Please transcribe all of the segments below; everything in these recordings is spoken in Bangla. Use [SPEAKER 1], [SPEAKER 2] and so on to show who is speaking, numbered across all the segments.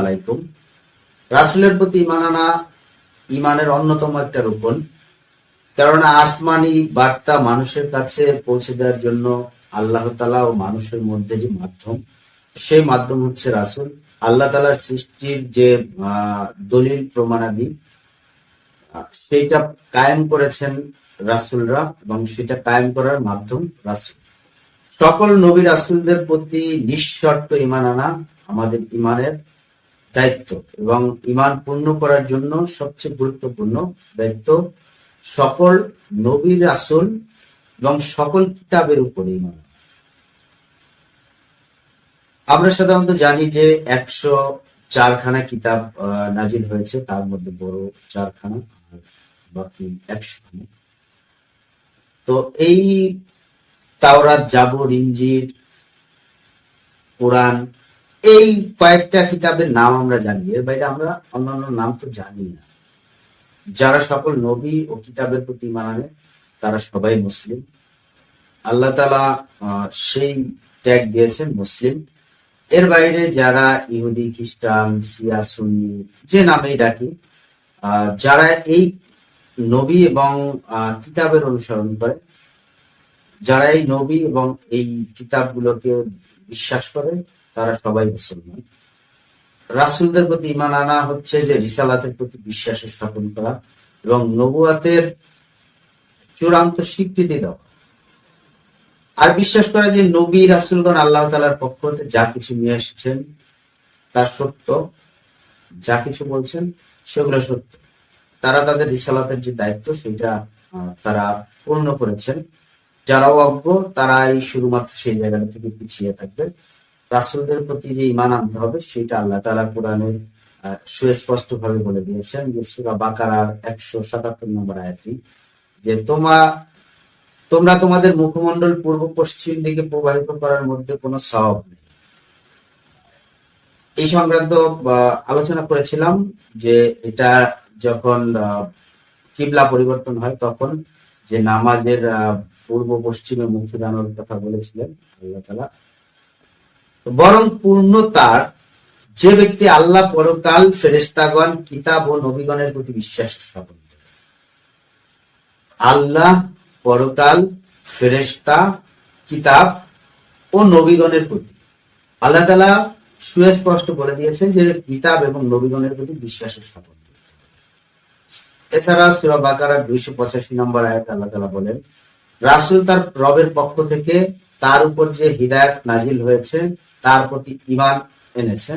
[SPEAKER 1] আলাইকুম। রাসুলের প্রতি ইমানের অন্যতম একটা রূপন কেননা আসমানি বার্তা মানুষের কাছে পৌঁছে দেওয়ার জন্য আল্লাহ তালা ও মানুষের মধ্যে যে মাধ্যম, সেই মাধ্যম হচ্ছে রাসুল। আল্লাহ তালার সৃষ্টির যে দলিল প্রমাণাদি সেইটা কায়েম করেছেন রাসুলরা এবং সেটা কায়েম করার মাধ্যম রাসুল। সকল নবী রাসুলদের প্রতি নিঃশর্ত ইমান আনা আমাদের ইমানের দায়িত্ব এবং ইমান পূর্ণ করার জন্য সবচেয়ে গুরুত্বপূর্ণ দায়িত্ব সকল নবী রাসুল এবং সকল কিতাবের উপরে ইমান আমরা সাধারণত জানি যে একশো চারখানা কিতাব নাজিল হয়েছে, তার মধ্যে বড় চারখানা বাকি একশো খানা তো এই তাওরাত, জাবর ইঞ্জির কোরআন, এই কয়েকটা কিতাবের নাম আমরা জানি। এর বাইরে আমরা অন্যান্য নাম তো জানি না। যারা সকল নবী ও কিতাবের প্রতি ইমান আনে, তারা সবাই মুসলিম। আল্লাহ তালা সেই ট্যাগ দিয়েছেন মুসলিম। এর বাইরে যারা ইহুদি, খ্রিস্টান সিয়া সুন্নি, যে নামেই ডাকি যারা এই নবী এবং কিতাবের অনুসরণ করে। যারা এই নবী এবং এই কিতাবগুলোকে বিশ্বাস করে, তারা সবাই মুসলমান। রাসুলদের প্রতি ইমান আনা হচ্ছে যে রিসালাতের প্রতি বিশ্বাস স্থাপন করা এবং নবুয়াতের চূড়ান্ত স্বীকৃতি দেওয়া। আর বিশ্বাস করা যে নবী, রাসুলগণ আল্লাহ তালার পক্ষ হতে যা কিছু নিয়ে এসেছেন তার সত্য। যা কিছু বলছেন, সেগুলো সত্য। তারা তাদের রিসালাতের যে দায়িত্ব, সেটা তারা পূর্ণ করেছেন। যারা অজ্ঞ, তারাই শুধুমাত্র সেই জায়গা থেকে পিছিয়ে থাকবে। রাসুলদের প্রতি যে ইমান আনতে হবে, সেটা আল্লাহ তালা কোরআনে সুস্পষ্ট ভাবে বলে দিয়েছেন যে সুরা বাকারার একশো সাতাত্তর নম্বর আয়াতটি, যে তোমা তোমরা তোমাদের মুখমণ্ডল পূর্ব পশ্চিম দিকে প্রবাহিত করার মধ্যে কোনো সওয়াব নেই। এই সংক্রান্ত আলোচনা করেছিলাম যে এটা যখন কিবলা পরিবর্তন হয়, তখন যে নামাজের পূর্ব পশ্চিমে মুখ ফিরানোর কথা বলেছিলেন, আল্লাহ তালা বরং পূর্ণ তার যে ব্যক্তি আল্লাহ পরকাল ফেরেস্তাগণ কিতাব ও নবীগণের প্রতি বিশ্বাস স্থাপন আল্লাহ পরকাল ফেরেস্তা কিতাব ও নবীগণের প্রতি আল্লাহ তালা সুস্পষ্ট বলে দিয়েছেন যে কিতাব এবং নবীগণের প্রতি বিশ্বাস স্থাপন। এছাড়া সুরা বাকারা দুইশো পঁচাশি নম্বর আয়াত আল্লাহ তালা বলেন, রাসুল তার রবের পক্ষ থেকে তার উপর যে হিদায়ত নাজিল হয়েছে, তার প্রতি ইমান এনেছে।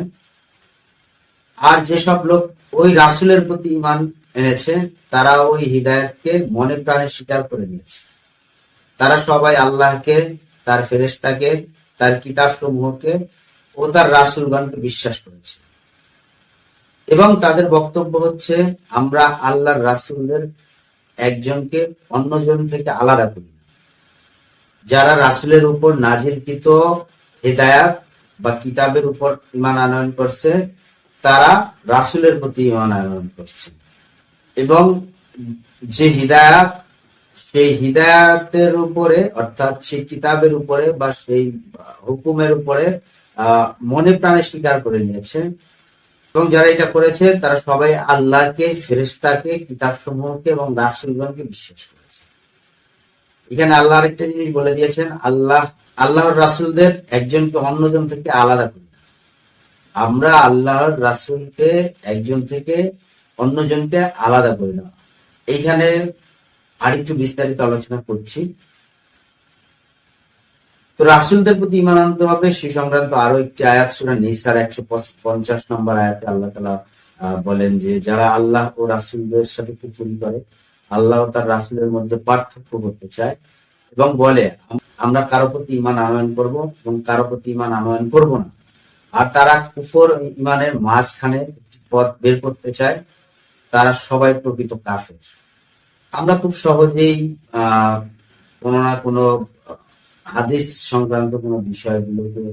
[SPEAKER 1] আর যেসব লোক ওই রাসুলের প্রতি ইমান এনেছে, তারা ওই হিদায়তকে মনে প্রাণে স্বীকার করে নিয়েছে। তারা সবাই আল্লাহকে, তার ফেরেশতাকে, তার কিতাব সমূহকে ও তার রাসুলগণকে বিশ্বাস করেছে। এবং তাদের বক্তব্য হচ্ছে, আমরা আল্লাহর রাসুলদের একজনকে অন্যজন থেকে আলাদা করি যারা রাসুলের উপর নাজিলকৃত হেদায়াত বা কিতাবের উপর ইমান আনয়ন করছে, তারা রাসুলের প্রতি ইমান আনয়ন করছে। এবং যে হিদায়াত, সেই হিদায়াতের উপরে, অর্থাৎ সেই কিতাবের উপরে বা সেই হুকুমের উপরে মনে প্রাণে স্বীকার করে নিয়েছে এবং যারা এটা করেছে, তারা সবাই আল্লাহকে ফেরেস্তাকে কিতাব সমূহকে এবং রাসুলগণকে বিশ্বাস করেছে। এখানে আল্লাহ আরেকটা জিনিস বলে দিয়েছেন, আল্লাহ, আল্লাহর রাসুলদের একজনকে অন্যজন থেকে আলাদা করি। আমরা আল্লাহর রাসুলকে একজন থেকে অন্যজনকে আলাদা করি না। এইখানে আরেকটু বিস্তারিত আলোচনা করছি। তো রাসুলদের প্রতি ইমান আনতে হবে সেই সংক্রান্ত আরও একটি আয়াত, সুরা নিসার একশো পঞ্চাশ নম্বর আয়াতে আল্লাহ তালা বলেন যে যারা আল্লাহ ও রাসুলদের সাথে কুফুরি করে, আল্লাহ তার রাসুলের মধ্যে পার্থক্য করতে চায় এবং বলে, আমরা কারও প্রতি ইমান আনয়ন করব এবং কারও প্রতি ইমান আনয়ন করব না। আর তারা কুফর ইমানের মাঝখানে পথ বের করতে চায়, তারা সবাই প্রকৃত কাফের। আমরা খুব সহজেই, আহ, কোনো না কোনো হাদিস সংক্রান্ত কোনো বিষয়গুলোকে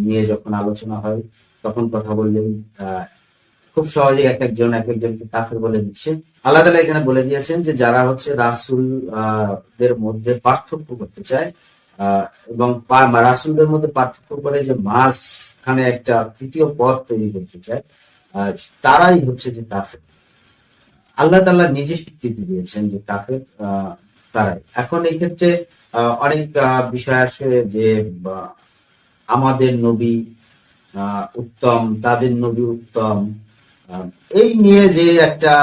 [SPEAKER 1] নিয়ে যখন আলোচনা হয় তখন কথা বললেই খুব সহজে এক একজন এক একজনকে কাফের বলে দিচ্ছে। আল্লাহ এখানে বলে দিয়েছেন যে যারা হচ্ছে রাসুল আহ, দের মধ্যে পার্থক্য করতে চায় এবং রাসুলদের মধ্যে পার্থক্য করে যে মাঝখানে একটা তৃতীয় পথ তৈরি করতে চায় তারাই হচ্ছে যে কাফের। আল্লাহ তাল্লাহ নিজে স্বীকৃতি দিয়েছেন যে কাফের তারাই এখন এই ক্ষেত্রে অনেক বিষয় আসে যে আমাদের নবী উত্তম, তাদের নবী উত্তম এই নিয়ে যে একটা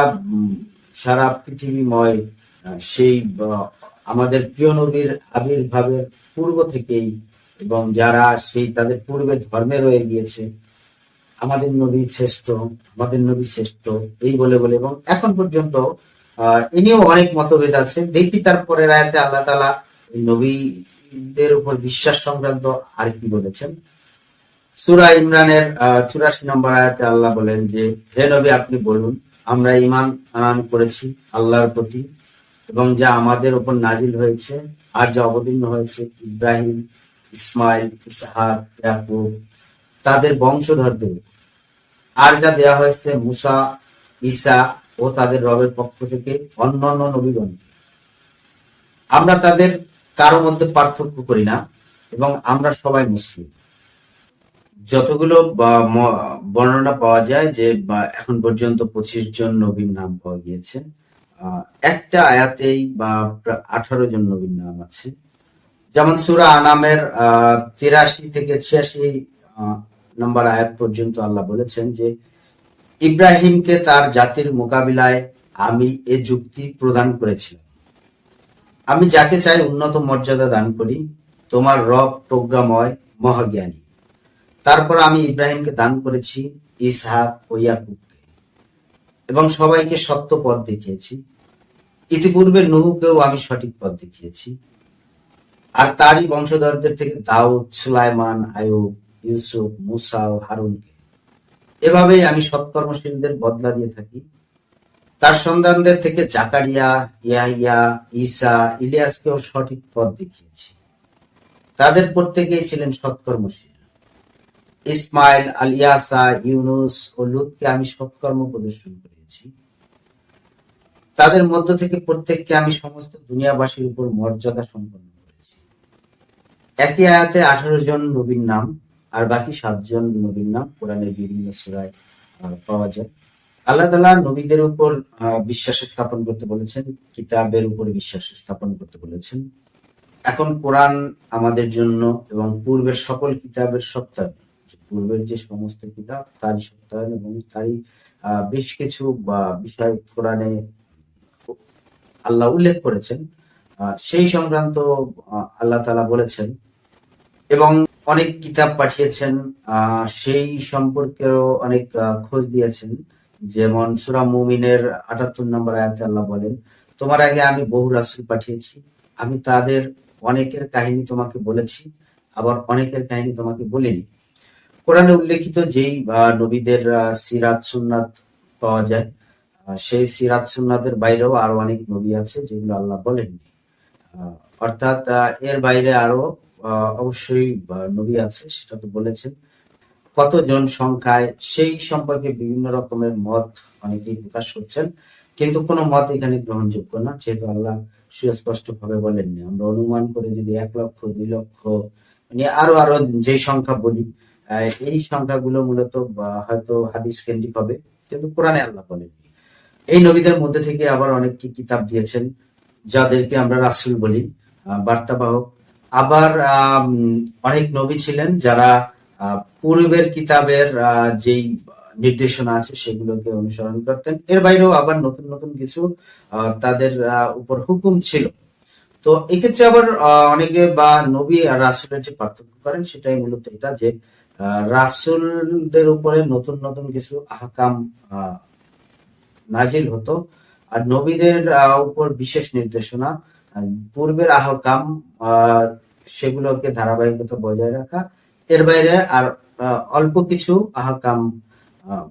[SPEAKER 1] সারা পৃথিবীময় সেই আমাদের প্রিয় নবীর আবির্ভাবের পূর্ব থেকেই এবং যারা সেই তাদের পূর্বে ধর্মে রয়ে গিয়েছে, আমাদের নবী শ্রেষ্ঠ, আমাদের নবী শ্রেষ্ঠ, এই বলে বলে এবং এখন পর্যন্ত আহ অনেক মতভেদ আছে দেখি তারপরে রায়তে আল্লাহ তালা নবীদের উপর বিশ্বাস সংক্রান্ত আর কি বলেছেন সুরা ইমরানের চুরাশি নম্বর আয়াতে আল্লাহ বলেন যে, হে নবী, আপনি বলুন, আমরা ইমান আনান করেছি আল্লাহর প্রতি এবং যা আমাদের উপর নাজিল হয়েছে আর যা অবতীর্ণ হয়েছে ইব্রাহিম, ইসমাইল, ইসহাক, ইয়াকুব, তাদের বংশধরদের। আর যা দেয়া হয়েছে মুসা, ঈসা ও তাদের রবের পক্ষ থেকে অন্যান্য নবীগণ। আমরা তাদের কারও মধ্যে পার্থক্য করি না এবং আমরা সবাই মুসলিম। যতগুলো বর্ণনা পাওয়া যায় যে এখন পর্যন্ত পঁচিশ জন নবীর নাম পাওয়া গিয়েছে। একটা আয়াতেই বা আঠারো জন নবীর নাম আছে। যেমন সুরা আনামের, আহ, তিরাশি থেকে ছিয়াশি নম্বর আয়াত পর্যন্ত আল্লাহ বলেছেন যে ইব্রাহিমকে তার জাতির মোকাবিলায় আমি এ যুক্তি প্রদান করেছিলাম। আমি যাকে চাই উন্নত মর্যাদা দান করি, তোমার রব প্রজ্ঞাময়, মহাজ্ঞানী। তারপর আমি ইব্রাহিমকে দান করেছি ইসহাক ও ইয়াকুবকে। এবং সবাইকে সত্য পথ দেখিয়েছি। ইতিপূর্বে নুহুকেও আমি সঠিক পথ দেখিয়েছি। আর তারই বংশধরদের থেকে দাউদ, সুলাইমান আয়ুব ইউসুফ, মুসা ও হারুনকে। এভাবেই আমি সৎকর্মশীলদের বদলা দিয়ে থাকি। তার সন্তানদের থেকে জাকারিয়া, ইয়াহিয়া, ঈসা, ইলিয়াসকেও সঠিক পথ দেখিয়েছি। তাদের প্রত্যেকেই ছিলেন সৎকর্মশীল। ইসমাইল, আলিয়াসা, ইউনুস ও লুতকে আমি সৎকর্ম প্রদর্শন করিয়েছি তাদের মধ্য থেকে প্রত্যেককে আমি সমস্ত দুনিয়াবাসীর উপর মর্যাদা সম্পন্ন করেছি। একই আয়াতে আঠারো জন নবীর নাম আর বাকি সাতজন নবীর নাম কোরআনের বিভিন্ন সূরায় পাওয়া যায়। আল্লাহ তালা নবীদের উপর বিশ্বাস স্থাপন করতে বলেছেন, কিতাবের উপর বিশ্বাস স্থাপন করতে বলেছেন। এখন কোরআন আমাদের জন্য এবং পূর্বের সকল কিতাবের সত্যায়ন পূর্বের যে সমস্ত কিতাব, তারই সত্যায়ন এবং তারই বেশ কিছু, বা বিষয় কোরআনে আল্লাহ উল্লেখ করেছেন। সেই সংক্রান্ত আল্লাহ তালা বলেছেন এবং অনেক কিতাব পাঠিয়েছেন সেই সম্পর্কেও অনেক খোঁজ দিয়েছেন। যেমন সুরা মুমিনের আটাত্তর নম্বর আয়াতে আল্লাহ বলেন, তোমার আগে আমি বহু রাসূল পাঠিয়েছি, আমি তাদের অনেকের কাহিনী তোমাকে বলেছি, আবার অনেকের কাহিনী তোমাকে বলিনি। কোরআনে উল্লেখিত যেই নবীদের সিরাত সুন্নাত পাওয়া যায় সেই সিরাত সুন্নাতের বাইরেও আরও অনেক নবী আছে যেগুলো আল্লাহ বলেননি। অর্থাৎ এর বাইরে আরও অবশ্যই নবী আছে, সেটা তো বলেছেন। কতজন সংখ্যায়, সেই সম্পর্কে বিভিন্ন রকমের মত অনেকেই প্রকাশ করছেন। কিন্তু কোনো মত এখানে গ্রহণযোগ্য না, যেহেতু আল্লাহ সুস্পষ্ট ভাবে বলেননি। আমরা অনুমান করে যদি এক লক্ষ, দুই লক্ষ মানে আরও আরও যে সংখ্যা বলি এই সংখ্যাগুলো মূলত হয়তো হাদিস কেন্দ্রিক হবে, কিন্তু কোরআনে আল্লাহ বলেননি। এই নবীদের মধ্যে থেকে আবার অনেকটি কিতাব দিয়েছেন। যাদেরকে আমরা রাসূল বলি বার্তাবাহক। আবার অনেক নবী ছিলেন যারা পূর্বের কিতাবের যেই নির্দেশনা আছে সেগুলোকে অনুসরণ করতেন। এর বাইরেও আবার নতুন নতুন কিছু তাদের উপর হুকুম ছিল। তো এক্ষেত্রে আবার অনেকে বা নবী আর রাসূলের যে পার্থক্য করেন সেটাই মূলত এটা যে রাসূলদের উপরে নতুন নতুন কিছু আহকাম আহ, নাজিল হতো। আর নবীদের উপর বিশেষ নির্দেশনা পূর্বের আহকাম আহ, সেগুলোকে ধারাবাহিকতা বজায় রাখা। এর বাইরে আর অল্প কিছু আহকাম আহ,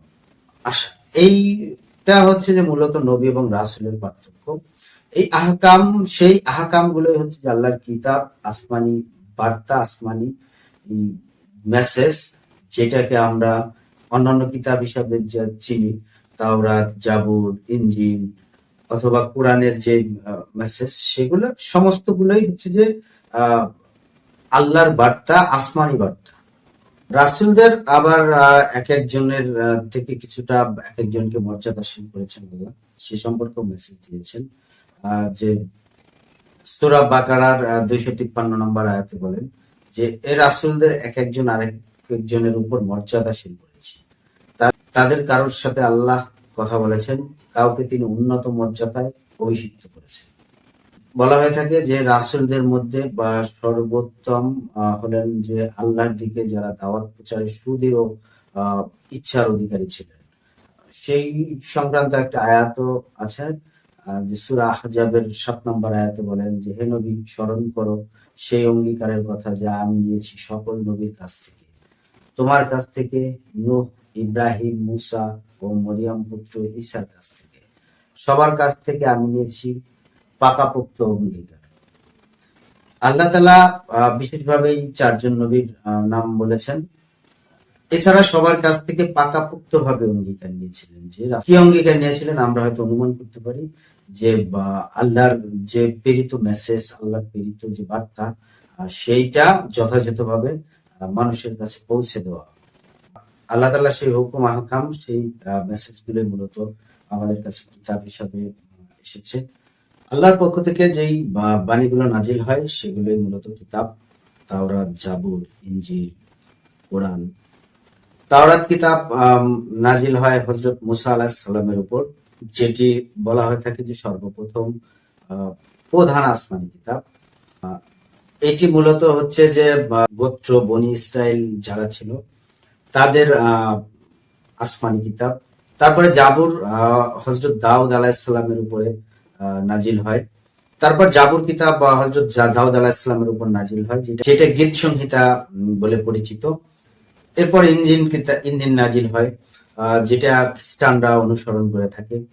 [SPEAKER 1] আসা এইটা হচ্ছে যে মূলত নবী এবং রাসুলের পার্থক্য। এই আহকাম সেই আহকাম গুলোই হচ্ছে যে আল্লাহর কিতাব আসমানি বার্তা আসমানি মেসেজ যেটাকে আমরা অন্যান্য কিতাব হিসাবে চিনি তাওরাত জাবুর ইঞ্জিল অথবা কোরআনের যে মেসেজ সেগুলো, সমস্তগুলোই হচ্ছে যে আল্লাহর বার্তা, আসমানি বার্তা। রাসূলদের আবার এক একজনের থেকে কিছুটা এক একজনকে মর্যাদাশীল করেছেন আল্লাহ। সে সম্পর্কে মেসেজ দিয়েছেন। যে সূরা বাকারার দুইশো তিপ্পান্ন নম্বর আয়াতে বলেন যে, এ রাসুলদের এক একজন আরেক একজনের উপর মর্যাদাশীল করেছি। তাদের কারোর সাথে আল্লাহ কথা বলেছেন কাউকে তিনি উন্নত মর্যাদায় অভিষিক্ত করেছেন। বলা হয়ে থাকে যে রাসূলদের মধ্যে বা সর্বোত্তম হলেন যে আল্লাহর দিকে যারা দাওয়াত প্রচারে সুদৃঢ় ইচ্ছার অধিকারী ছিলেন। সেই সংক্রান্ত একটা আয়াত আছে যে সূরা আহজাবের সাত নম্বর আয়াতে বলেন যে, হে নবী, স্মরণ করো সেই অঙ্গীকারের কথা যা আমি নিয়েছি সকল নবীর কাছ থেকে। তোমার কাছ থেকে নূহ, ইব্রাহিম, মুসা ও মরিয়াম পুত্র ঈসার কাছ থেকে। সবার কাছ থেকে আমি নিয়েছি পাকাপোক্ত অঙ্গীকার আল্লাহ তালা বিশেষভাবে এই চারজন নবীর নাম বলেছেন। এছাড়া সবার কাছ থেকে পাকাপোক্ত ভাবে অঙ্গীকার নিয়েছিলেন যে কি অঙ্গীকার নিয়েছিলেন আমরা হয়তো অনুমান করতে পারি যে আল্লাহর যে প্রেরিত মেসেজ আল্লাহর প্রেরিত যে বার্তা সেইটা যথাযথভাবে মানুষের কাছে পৌঁছে দেওয়া আল্লাহ তালা সেই হুকুম, আহকাম, সেই মেসেজগুলো মূলত আমাদের কাছে কিতাব হিসাবে এসেছে। আল্লাহর পক্ষ থেকে যেই বাণীগুলো নাজিল হয়, সেগুলোই মূলত কিতাব, তাওরাত, জাবুর ইঞ্জিল কোরআন। তাওরাত কিতাব নাজিল হয় হজরত মুসা আলাহ সাল্লামের উপর, যেটি বলা হয়ে থাকে যে সর্বপ্রথম প্রধান আসমানি কিতাব। এটি মূলত হচ্ছে যে গোত্র, বনি ইসরায়েল যারা ছিল তাদের আসমানি কিতাব। তারপরে জাবুর হজরত দাউদ আলাহিসাল্লামের উপরে নাজিল হয়। তারপর জাবুর কিতাব হজরত দাউদ আলাহিসাল্লামের উপর নাজিল হয়, যেটা যেটা গীত সংহিতা বলে পরিচিত। এরপর ইঞ্জিন কিতা- ইঞ্জিন নাজিল হয় যেটা খ্রিস্টানরা অনুসরণ করে থাকে।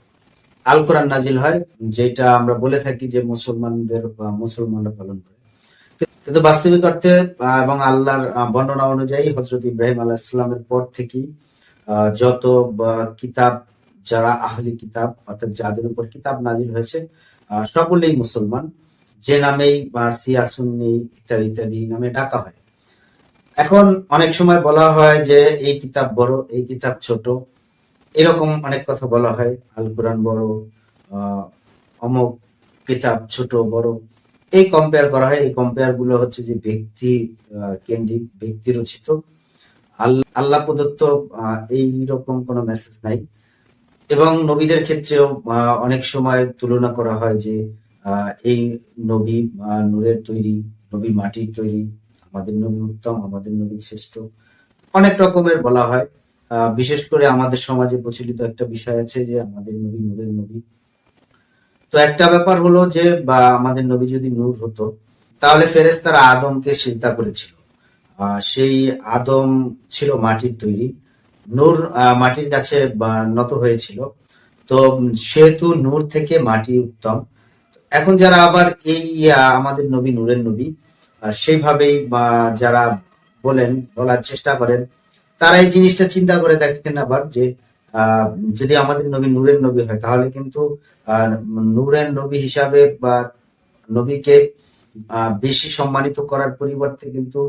[SPEAKER 1] আল কোরআন নাজিল হয়, যেটা আমরা বলে থাকি যে মুসলমানদের, বা মুসলমানরা পালন করে। কিন্তু বাস্তবিক অর্থে এবং আল্লাহর বর্ণনা অনুযায়ী হজরত ইব্রাহিম আলাহ ইসলামের পর থেকেই যত কিতাব যারা আহলি কিতাব অর্থাৎ যাদের উপর কিতাব নাজিল হয়েছে সকলেই মুসলমান। যে নামেই বা সিয়াসুন্নি ইত্যাদি ইত্যাদি নামে ডাকা হয়। এখন অনেক সময় বলা হয় যে এই কিতাব বড় এই কিতাব ছোট। এরকম অনেক কথা বলা হয়। আল কোরআন বড় আহ, অমুক কিতাব ছোট বড়। এই কম্পেয়ার করা হয়, এই কম্পেয়ারগুলো হচ্ছে যে ব্যক্তি কেন্দ্রিক ব্যক্তি রচিত। আল- আল্লাহ প্রদত্ত এই রকম কোনো মেসেজ নাই। এবং নবীদের ক্ষেত্রেও অনেক সময় তুলনা করা হয় যে এই নবী নূরের তৈরি, নবী মাটির তৈরি, আমাদের নবী উত্তম, আমাদের নবী শ্রেষ্ঠ। অনেক রকমের বলা হয়। বিশেষ করে আমাদের সমাজে প্রচলিত একটা বিষয় আছে যে, আমাদের নবী নূরের নবী। তো একটা ব্যাপার হলো যে, বা আমাদের নবী যদি নূর হতো, তাহলে ফেরেশতারা আদমকে সিজদা করেছিল। সেই আদম ছিল মাটির তৈরি। নূর মাটির কাছে নত হয়েছিল। তো সেহেতু নূর থেকে মাটি উত্তম। এখন যারা আবার এই আমাদের নবী, নূরের নবী সেইভাবেই, বা, যারা বলেন, বলার চেষ্টা করেন, তারা এই জিনিসটা চিন্তা করে দেখেন আবার যে যদি আমাদের নবী নূরের নবী হয় তাহলে কিন্তু নূরের নবী হিসাবে বা নবীকে বেশি সম্মানিত করার পরিবর্তে কিন্তু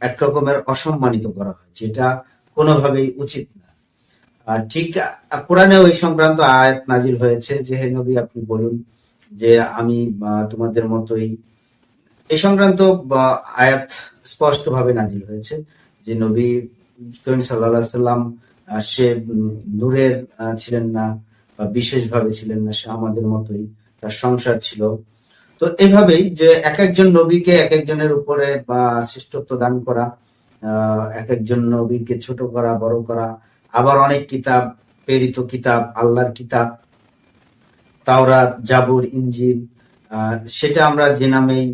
[SPEAKER 1] এক রকমের অসম্মানিত করা হয় যেটা কোনোভাবেই উচিত না। ঠিক আহ, কোরআনেও এই সংক্রান্ত আয়াত নাজিল হয়েছে যে হে নবী আপনি বলুন যে আমি তোমাদের মতোই এই সংক্রান্ত আয়াত স্পষ্ট ভাবে নাজিল হয়েছে যে নবী সাল্লাহ সাল্লাম সে নূরের ছিলেন না বা বিশেষভাবে ছিলেন না সে আমাদের মতোই। তার সংসার ছিল। তো এইভাবেই যে এক একজন নবীকে এক একজনের উপরে বা শ্রেষ্ঠত্ব দান করা এক একজন নবীকে ছোট করা বড় করা আবার অনেক কিতাব প্রেরিত কিতাব আল্লাহর কিতাব তাওরাত জাবুর ইঞ্জিল আহ, সেটা আমরা যে নামেই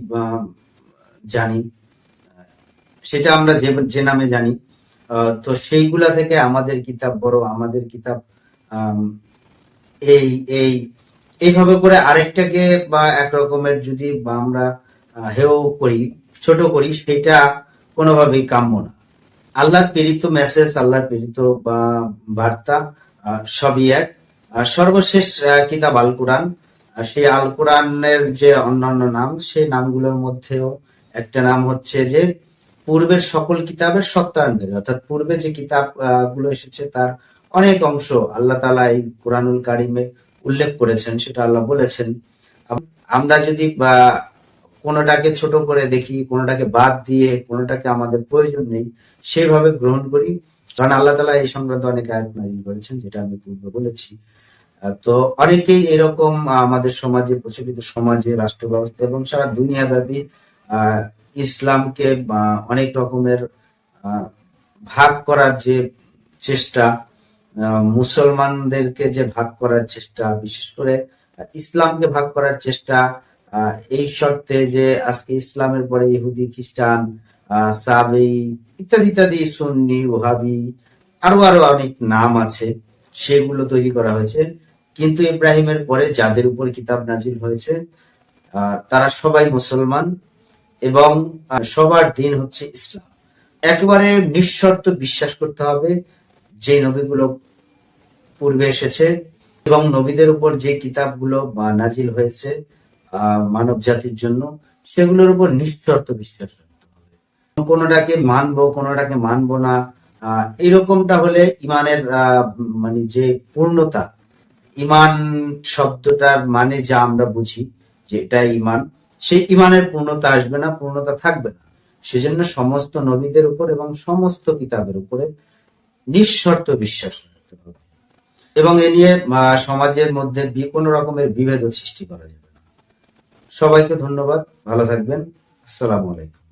[SPEAKER 1] জানি। সেটা আমরা যে নামে জানি। তো সেইগুলা থেকে আমাদের কিতাব বড়, আমাদের কিতাব এই এই, এইভাবে করে আরেকটাকে বা এক রকমের যদি আমরা হেয় করি, ছোট করি সেটা কোনোভাবেই কাম্য না। আল্লাহর প্রেরিত মেসেজ আল্লাহর প্রেরিত বা বার্তা সবই এক। সর্বশেষ কিতাব আল কোরআন। সেই আল কোরআনের যে অন্যান্য নাম, সেই নামগুলোর মধ্যেও একটা নাম হচ্ছে যে পূর্বের সকল কিতাবের সত্যায়নকারী। অর্থাৎ পূর্বে যে কিতাবগুলো এসেছে তার অনেক অংশ আল্লাহ তালা এই কোরআনুল কারিমে উল্লেখ করেছেন সেটা আল্লাহ বলেছেন। আমরা যদি বা কোনোটাকে ছোট করে দেখি কোনোটাকে বাদ দিয়ে কোনোটাকে আমাদের প্রয়োজন নেই সেভাবে গ্রহণ করি। কারণ আল্লাহ তালা এই সংক্রান্ত অনেক আয়াত নাজিল করেছেন যেটা আমি পূর্বে বলেছি। তো অনেকেই এরকম আমাদের সমাজে প্রচলিত সমাজে রাষ্ট্র ব্যবস্থা এবং সারা দুনিয়াব্যাপী আহ, ইসলামকে অনেক রকমের ভাগ করার যে চেষ্টা মুসলমানদেরকে যে ভাগ করার চেষ্টা, বিশেষ করে ইসলামকে ভাগ করার চেষ্টা এই শর্তে যে আজকে ইসলামের পরে ইহুদি, খ্রিস্টান সাবেই ইত্যাদি ইত্যাদি, সুন্নি, ওহাবি আরও আরও অনেক নাম আছে, সেগুলো তৈরি করা হয়েছে। কিন্তু ইব্রাহিমের পরে যাদের উপর কিতাব নাজিল হয়েছে তারা সবাই মুসলমান। এবং সবার দিন হচ্ছে ইসলাম। একেবারে নিঃশর্ত বিশ্বাস করতে হবে যে নবীগুলো পূর্বে এসেছে এবং নবীদের উপর যে কিতাবগুলো বা নাজিল হয়েছে মানব জাতির জন্য, সেগুলোর উপর নিঃশর্ত বিশ্বাস রাখতে হবে। কোনোটাকে মানবো কোনোটাকে মানবো না এরকমটা হলে ইমানের মানে যে পূর্ণতা, ইমান শব্দটার মানে যা আমরা বুঝি যে এটা ইমান সেই ইমানের পূর্ণতা আসবে না, পূর্ণতা থাকবে না। সেজন্য সমস্ত নবীদের উপর এবং সমস্ত কিতাবের উপরে নিঃশর্ত বিশ্বাস রাখতে হবে। এবং এ নিয়ে সমাজের মধ্যে কোনো রকমের বিভেদ সৃষ্টি করা যাবে না। সবাইকে ধন্যবাদ, ভালো থাকবেন। আসসালামু আলাইকুম।